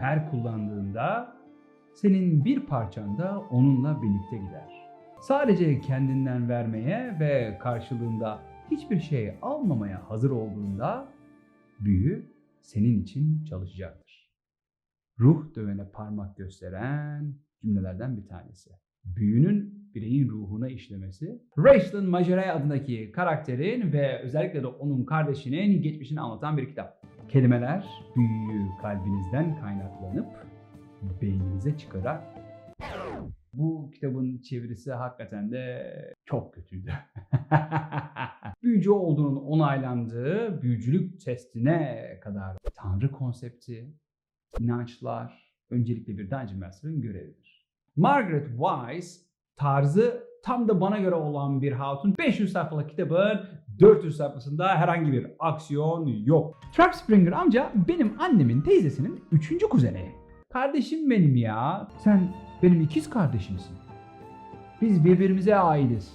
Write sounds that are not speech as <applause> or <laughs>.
Her kullandığında senin bir parçan da onunla birlikte gider. Sadece kendinden vermeye ve karşılığında hiçbir şey almamaya hazır olduğunda büyü senin için çalışacaktır. Ruh dövene parmak gösteren cümlelerden bir tanesi. Büyünün bireyin ruhuna işlemesi. Rachel Majeray adındaki karakterin ve özellikle de onun kardeşinin geçmişini anlatan bir kitap. Kelimeler büyüyü kalbinizden kaynaklanıp beyninize çıkarak bu kitabın çevirisi hakikaten de çok kötüydü. <laughs> Büyücü olduğunun onaylandığı büyücülük testine kadar tanrı konsepti, inançlar öncelikle bir Dungeon Master'ın görevidir. Margaret Wise tarzı tam da bana göre olan bir hatun 500 sayfalık kitabın 400 sayfasında herhangi bir aksiyon yok. Trap Springer amca benim annemin teyzesinin 3. kuzeni. Kardeşim benim ya. Sen benim ikiz kardeşimsin. Biz birbirimize aitiz.